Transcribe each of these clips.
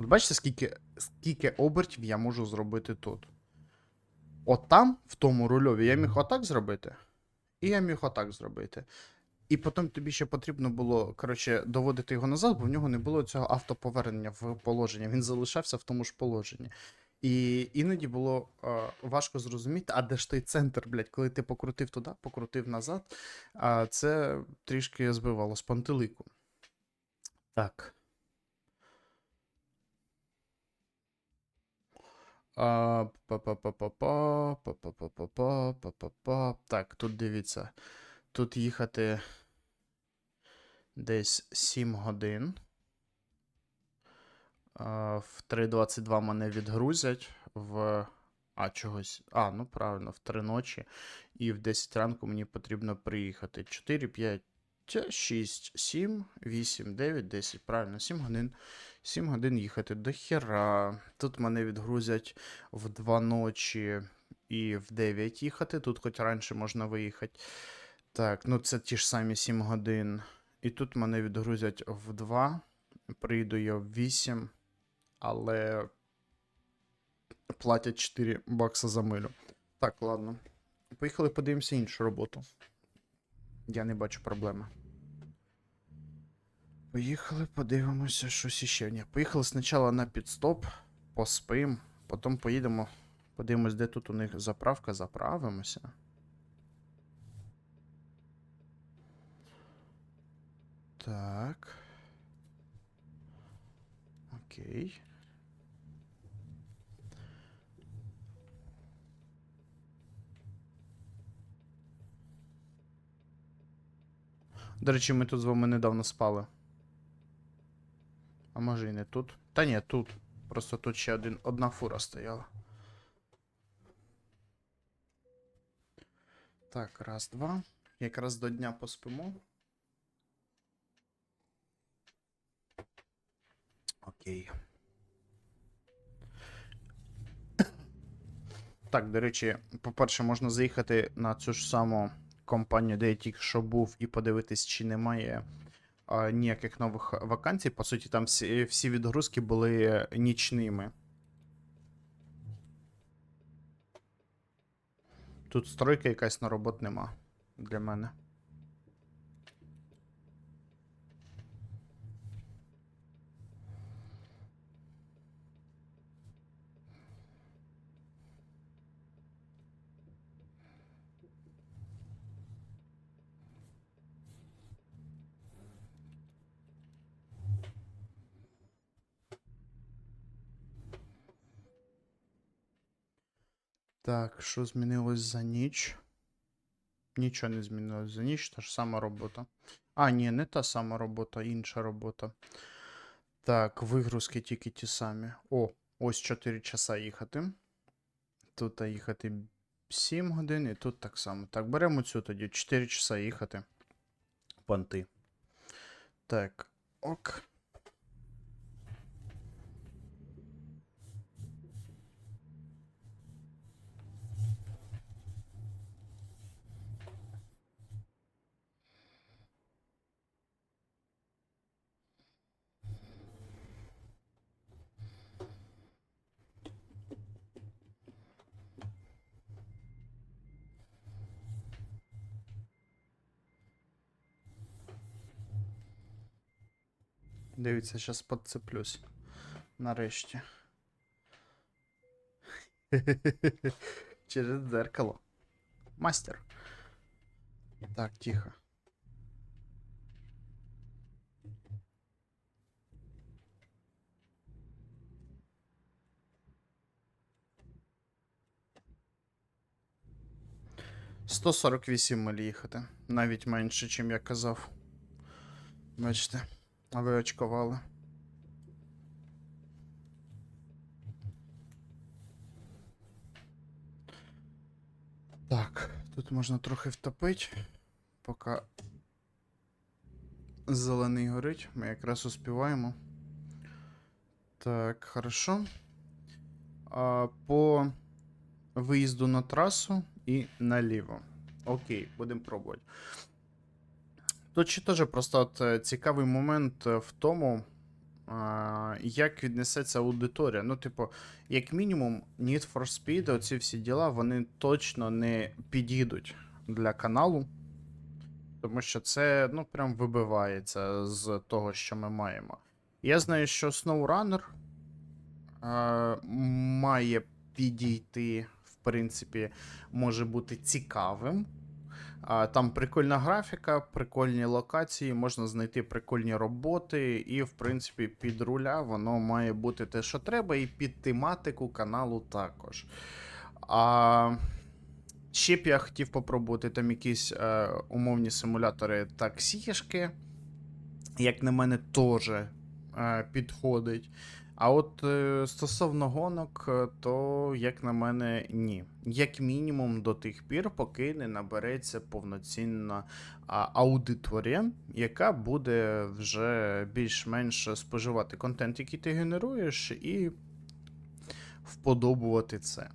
От бачите, скільки, скільки обертів я можу зробити тут. От там, в тому рульові, я міг отак зробити, і я міг отак зробити. І потім тобі ще потрібно було, коротше, доводити його назад, бо в нього не було цього автоповернення в положення. Він залишався в тому ж положенні. І іноді було е, важко зрозуміти, а де ж той центр, блядь, коли ти покрутив туди, покрутив назад, а це трішки збивало з пантелику. Так. Так, тут дивіться. Тут їхати десь 7 годин. В 3.22 мене відгрузять в. А, чогось. А, ну правильно, в 3 ночі. І в 10 ранку мені потрібно приїхати. 4, 5, 6, 7, 8, 9, 10. Правильно, 7 годин. 7 годин їхати до хера. Тут мене відгрузять в 2 ночі і в 9 їхати. Тут хоч раніше можна виїхати. Так, ну це ті ж самі 7 годин. І тут мене відгрузять в 2. Прийду я в 8, але платять 4 бакса за милю. Так, ладно. Поїхали подивимося іншу роботу. Я не бачу проблеми. Поїхали, подивимося, щось іще. Ні, поїхали спочатку на підстоп, поспим, потім поїдемо, подивимось, де тут у них заправка, заправимося. Так. Окей. До речі, ми тут з вами недавно спали. А може і не тут. Та ні, тут. Просто тут ще один, одна фура стояла. Так, раз, два. Якраз до дня поспимо. Окей. Так, до речі, по-перше, можна заїхати на цю ж саму компанію, де я тільки що був, і подивитись, чи немає ніяких нових вакансій. По суті, там всі, всі відгрузки були нічними. Тут стройка якась на робот нема для мене. Так, що змінилось за ніч? Нічого не змінилось за ніч, та ж сама робота. А, ні, не та сама робота, інша робота. Так, вигрузки тільки ті самі. О, ось 4 часа їхати. Тут їхати 7 годин, і тут так само. Так, беремо цю тоді 4 часа їхати. Понти. Так, ок. Дивіться, зараз подцеплюсь. Нарешті. Через дзеркало. Мастер. Так, тихо. Сто сорок вісім миль їхати. Навіть менше, чим я казав. Бачите. А ви очкували. Так, тут можна трохи втопити, поки зелений горить. Ми якраз успіваємо. Так, хорошо. А, по виїзду на трасу і наліво. Окей, будемо пробувати. Тут ще теж просто от, е, цікавий момент е, в тому, як віднесеться аудиторія. Ну, типу, як мінімум, Need for Speed, оці всі діла, вони точно не підійдуть для каналу. Тому що це, ну, прям вибивається з того, що ми маємо. Я знаю, що SnowRunner е, має підійти, в принципі, може бути цікавим. Там прикольна графіка, прикольні локації, можна знайти прикольні роботи, і, в принципі, під руля воно має бути те, що треба, і під тематику каналу також. А, ще б я хотів попробувати там якісь е, умовні симулятори таксішки. Як на мене, теж е, підходить. А от е, стосовно гонок, е, то, як на мене, ні. Як мінімум до тих пір, поки не набереться повноцінна аудиторія, яка буде вже більш-менш споживати контент, який ти генеруєш, і вподобувати це.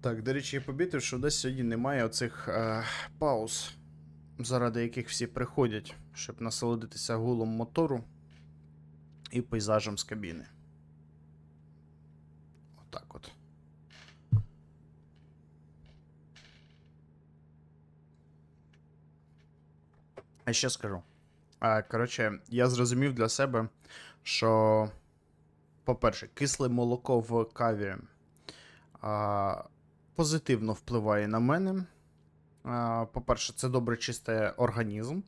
Так, до речі, я помітив, що десь сьогодні немає оцих е, пауз, заради яких всі приходять, щоб насолодитися гулом мотору і пейзажем з кабіни. Отак от. А ще скажу. Коротше, я зрозумів для себе, що, по-перше, кисле молоко в каві а, позитивно впливає на мене. По-перше, це добре чисте організм.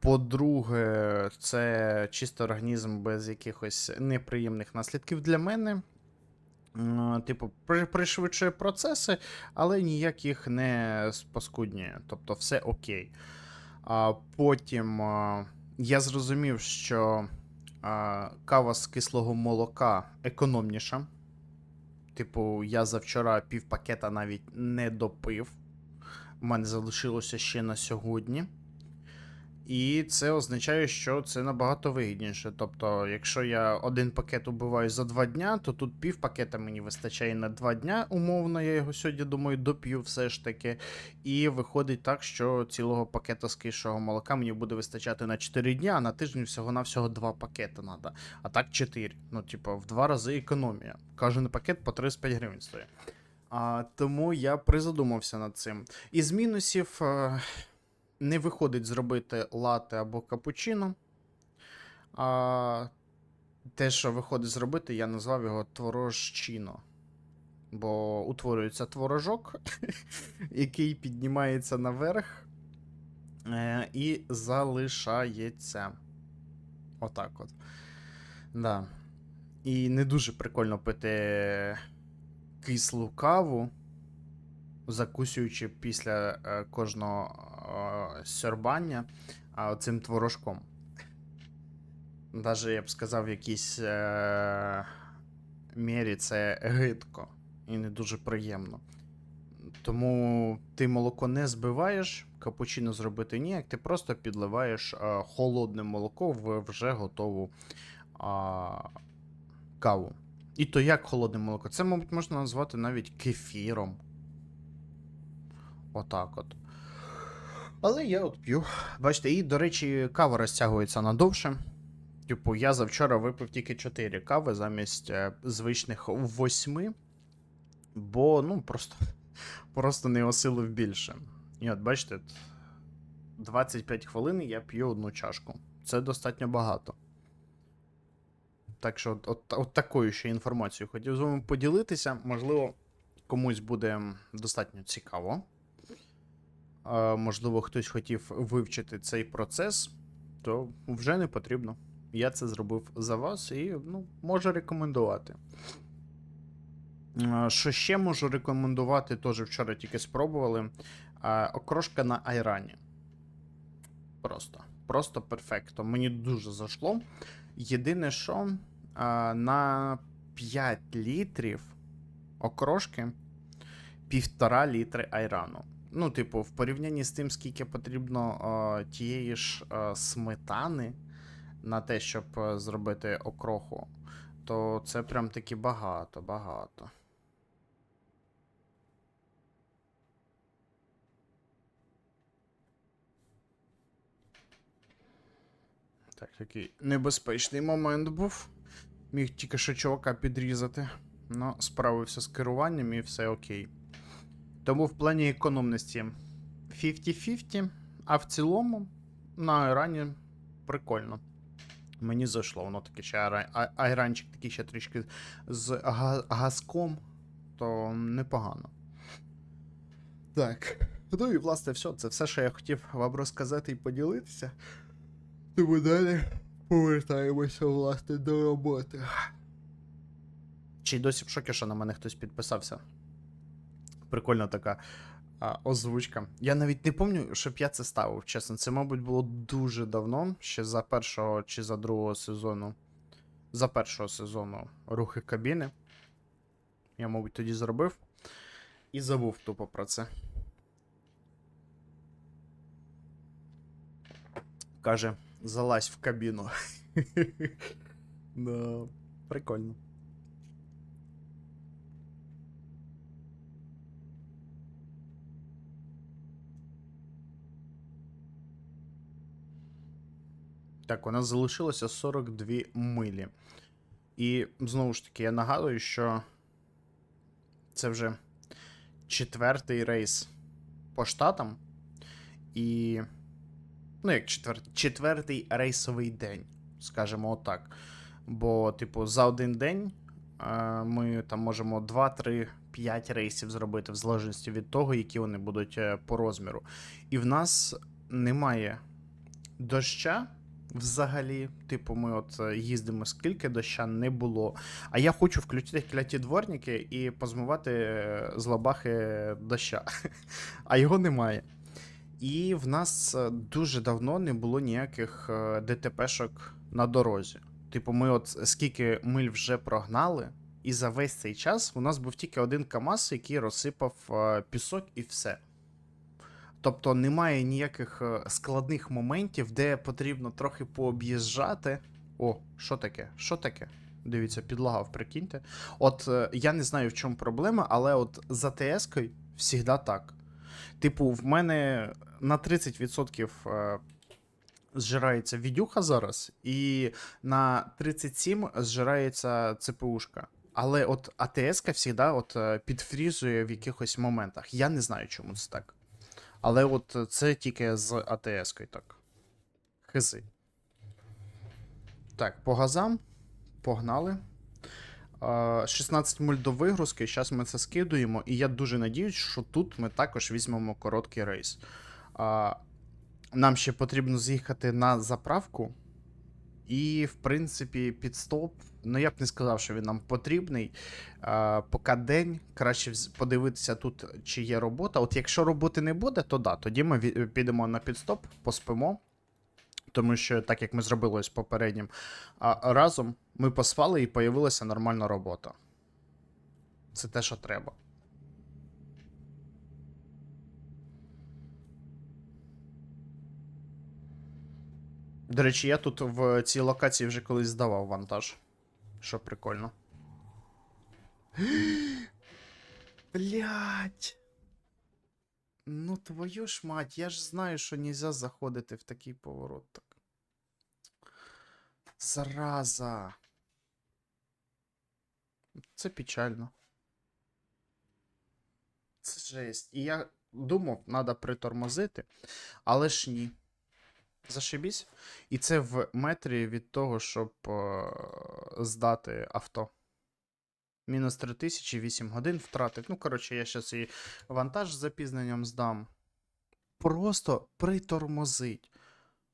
По-друге, це чисто організм без якихось неприємних наслідків для мене. Типу, пришвидшує процеси, але ніяк їх не спаскуднює. Тобто все окей. А потім я зрозумів, що кава з кислого молока економніша. Типу, я завчора пів пакета навіть не допив. У мене залишилося ще на сьогодні. І це означає, що це набагато вигідніше. Тобто, якщо я один пакет убиваю за два дня, то тут пів пакета мені вистачає на два дня. Умовно, я його сьогодні думаю, доп'ю все ж таки. І виходить так, що цілого пакета кишого молока мені буде вистачати на 4 дня, а на тиждень всього-навсього два пакети треба. А так 4. Ну, типу, в два рази економія. Кожен пакет по 35 гривень стоїть. А, тому я призадумався над цим. Із мінусів. е, не виходить зробити лате або капучино. А те, що виходить зробити, я назвав його творожчино. Бо утворюється творожок, який піднімається наверх е, і залишається. Отак от. Да. І не дуже прикольно пити кислу каву закусуючи після е, кожного сьорбання цим творожком. Даже, я б сказав, в якійсь е, мірі це гидко і не дуже приємно. Тому ти молоко не збиваєш, капучино зробити ніяк, ти просто підливаєш е, холодне молоко в вже готову а, каву. І то як холодне молоко? Це, мабуть, можна назвати навіть кефіром. Отак от. Але я от п'ю. Бачите, і, до речі, кава розтягується надовше. Типу, я завчора випив тільки 4 кави замість е, звичних 8. Бо, ну, просто, просто не осилив більше. І от, бачите, 25 хвилин я п'ю одну чашку. Це достатньо багато. Так що, от, от, от такою ще інформацією хотів з вами поділитися. Можливо, комусь буде достатньо цікаво. Можливо, хтось хотів вивчити цей процес, то вже не потрібно. Я це зробив за вас і ну, можу рекомендувати. Що ще можу рекомендувати, теж вчора тільки спробували. Окрошка на айрані. Просто. Просто перфекто. Мені дуже зайшло. Єдине, що на 5 літрів окрошки півтора літри айрану. Ну, типу, в порівнянні з тим, скільки потрібно е, тієї ж е, сметани на те, щоб е, зробити окроху, то це прям таки багато, багато. Так, такий небезпечний момент був. Міг тільки що чувака підрізати. Ну, справився з керуванням і все окей. Тому в плані економності 50-50, а в цілому на айрані прикольно. Мені зайшло, воно таке ще айра- айранчик такий ще трішки з газком, то непогано. Так. Ну і власне все. Це все, що я хотів вам розказати і поділитися. Тому далі повертаємося, власне, до роботи. Чи досі в шокі, що на мене хтось підписався. Прикольна така а, озвучка. Я навіть не пам'ятаю, щоб я це ставив, чесно. Це, мабуть, було дуже давно, ще за першого чи за другого сезону. За першого сезону рухи кабіни. Я, мабуть, тоді зробив. І забув тупо про це. Каже, залазь в кабіну. да, прикольно. Так, у нас залишилося 42 милі. І знову ж таки, я нагадую, що це вже четвертий рейс по штатам. І. Ну, як четвертий, четвертий рейсовий день, скажімо отак. Бо, типу, за один день е, ми там можемо 2, 3, 5 рейсів зробити, в залежності від того, які вони будуть е, по розміру. І в нас немає доща. Взагалі, типу, ми от е, їздимо скільки доща не було. А я хочу включити кляті дворники і позмивати е, з лабахи доща. А його немає. І в нас е, дуже давно не було ніяких ДТПшок на дорозі. Типу, ми от скільки миль вже прогнали, і за весь цей час у нас був тільки один КАМАЗ, який розсипав пісок і все. Тобто немає ніяких е, складних моментів, де потрібно трохи пооб'їжджати. О, що таке? Що таке? Дивіться, підлагав, прикиньте. От е, я не знаю, в чому проблема, але от за ТС-кою завжди так. Типу, в мене на 30% е, зжирається відюха зараз, і на 37% зжирається ЦПУшка. Але от АТС-ка завжди от підфрізує в якихось моментах. Я не знаю, чому це так. Але от е, це тільки з АТС-кою так. Хизи. Так, по газам. Погнали. 16 муль до вигрузки. Зараз ми це скидуємо. І я дуже надіюсь, що тут ми також візьмемо короткий рейс. Нам ще потрібно з'їхати на заправку. І, в принципі, підстоп. Ну, я б не сказав, що він нам потрібний. А, поки день, краще подивитися тут, чи є робота. От якщо роботи не буде, то да, тоді ми підемо на підстоп, поспимо. Тому що, так як ми зробили з попереднім а, разом, ми поспали і появилася нормальна робота. Це те, що треба. До речі, я тут в цій локації вже колись здавав вантаж. Що прикольно. Блять. Ну твою ж мать, я ж знаю, що нельзя заходити в такий поворот так. Зараза. Це печально. Це жесть. І я думав, треба притормозити, але ж ні. Зашибісь. І це в метрі від того, щоб е, здати авто. Мінус 3000, 8 годин втратив. Ну, коротше, я зараз і вантаж з запізненням здам. Просто притормозить.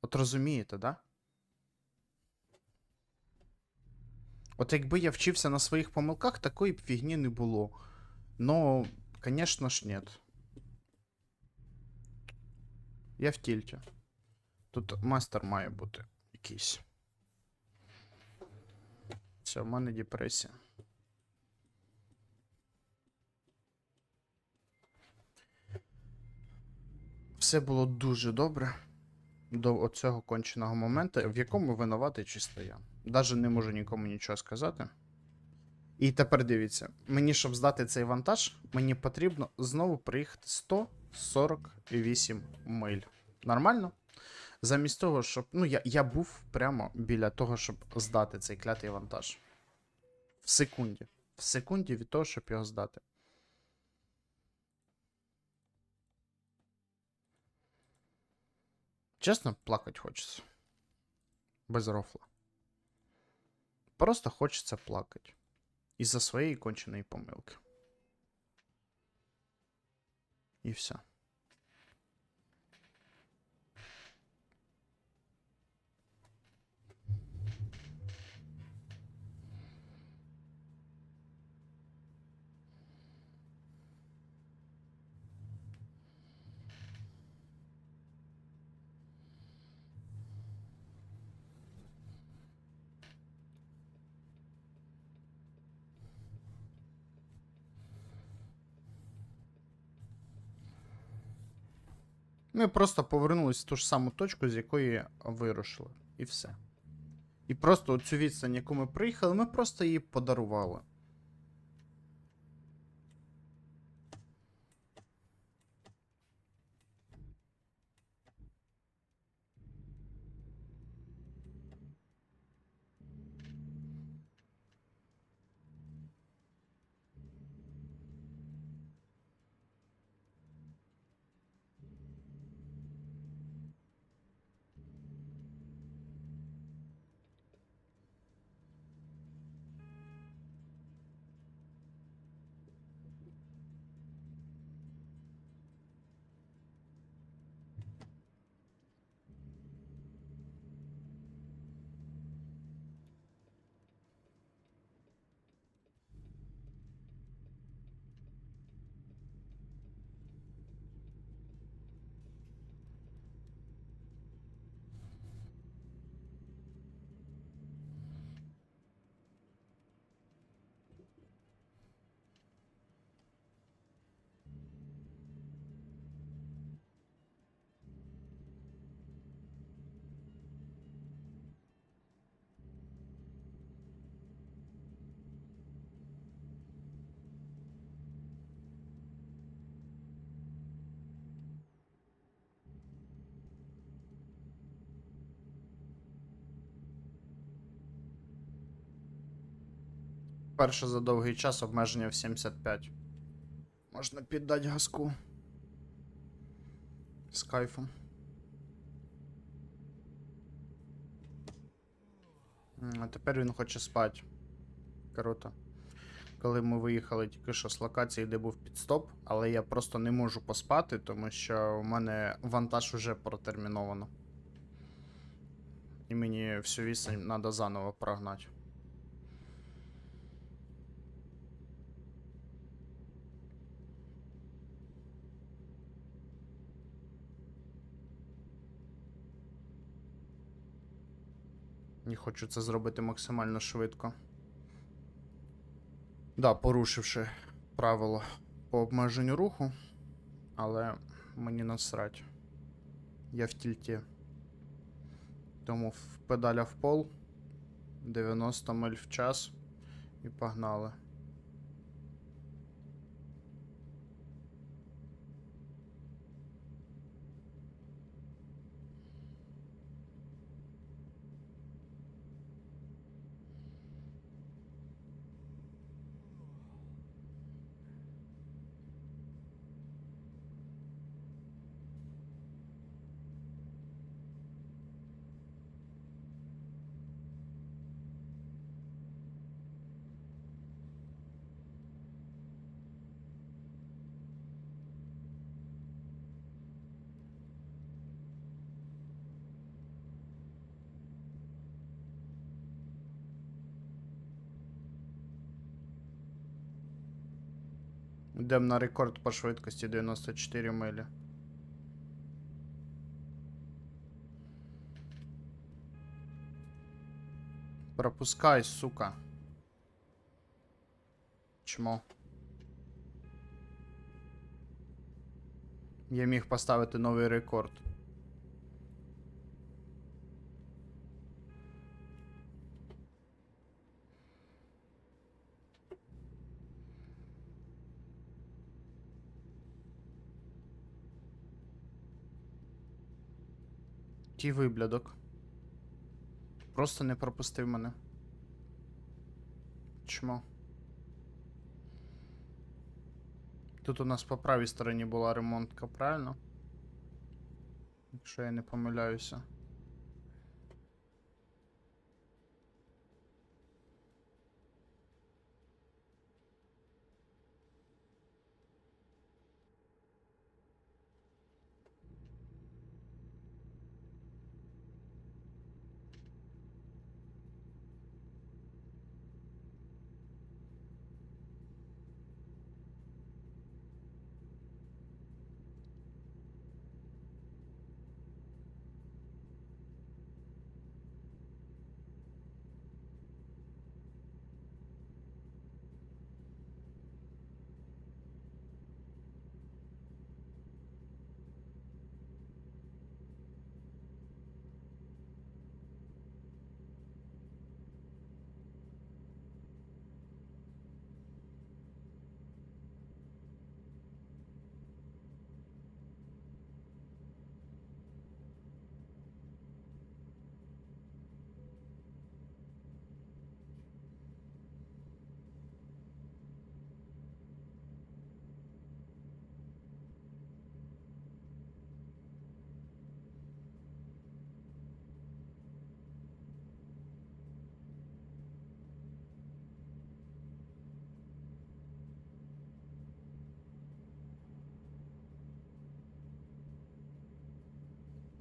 От розумієте, да? От якби я вчився на своїх помилках, такої б фігні не було. Ну, звісно ж, нет. Я в тільті. Тут мастер має бути якийсь. Все, в мене депресія. Все було дуже добре до оцього конченого моменту, в якому винуватий чисто я. Даже не можу нікому нічого сказати. І тепер дивіться, мені, щоб здати цей вантаж, мені потрібно знову приїхати 148 миль. Нормально? Замість того, щоб. Ну, я, я був прямо біля того, щоб здати цей клятий вантаж. В секунді. В секунді від того, щоб його здати. Чесно, плакать хочеться. Без рофла. Просто хочеться плакати. Із-за своєї конченої помилки. І все. Ми просто повернулись в ту ж саму точку, з якої вирушили. І все. І просто цю відстань, яку ми приїхали, ми просто її подарували. Перше за довгий час обмеження в 75. Можна піддати газку. З кайфом. А тепер він хоче спати. Круто. Коли ми виїхали тільки що з локації, де був підстоп, але я просто не можу поспати, тому що у мене вантаж уже протерміновано. І мені всю відстань треба заново прогнати. І хочу це зробити максимально швидко. Да, порушивши правила по обмеженню руху, але мені насрать. Я в тільті. Тому педаля в пол. 90 миль в час. І погнали. Йдемо на рекорд по швидкості 94 милі. Пропускай, сука. Чмо. Я міг поставити новий рекорд. Який виблядок? Просто не пропустив мене. Чмо? Тут у нас по правій стороні була ремонтка, правильно? Якщо я не помиляюся.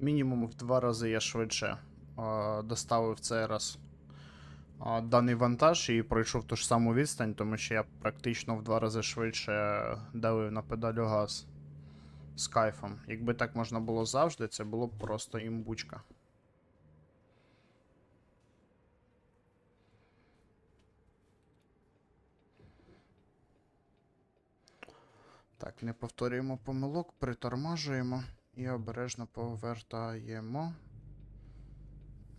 Мінімум в два рази я швидше доставив цей раз даний вантаж і пройшов ту ж саму відстань, тому що я практично в два рази швидше давив на педалю газ з кайфом. Якби так можна було завжди, це було б просто імбучка. Так, не повторюємо помилок, притормажуємо і обережно повертаємо,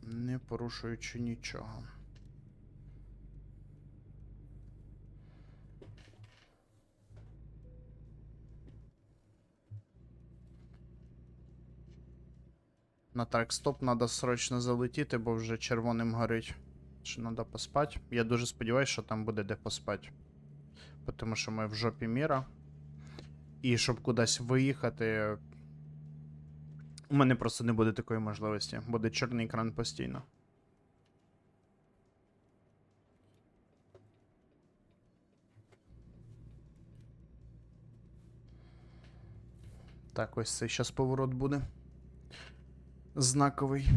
не порушуючи нічого. На трек-стоп треба срочно залетіти, бо вже червоним горить. Що треба поспати. Я дуже сподіваюся, що там буде де поспати. Тому що ми в жопі міра. І щоб кудись виїхати. У мене просто не буде такої можливості. Буде чорний екран постійно. Так, ось цей зараз поворот буде. Знаковий.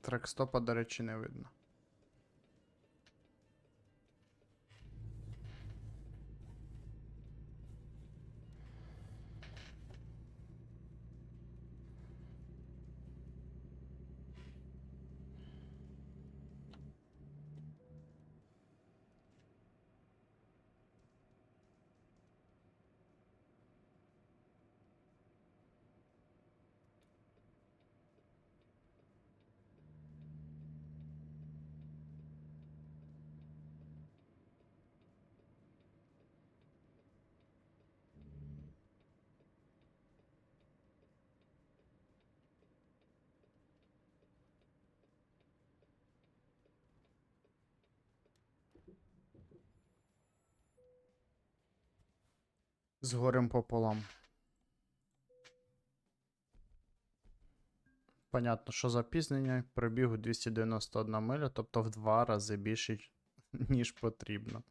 Трек-стопа, до речі, не видно. З горем пополам. Понятно, що запізнення пробігу 291 миля, тобто в два рази більше, ніж потрібно.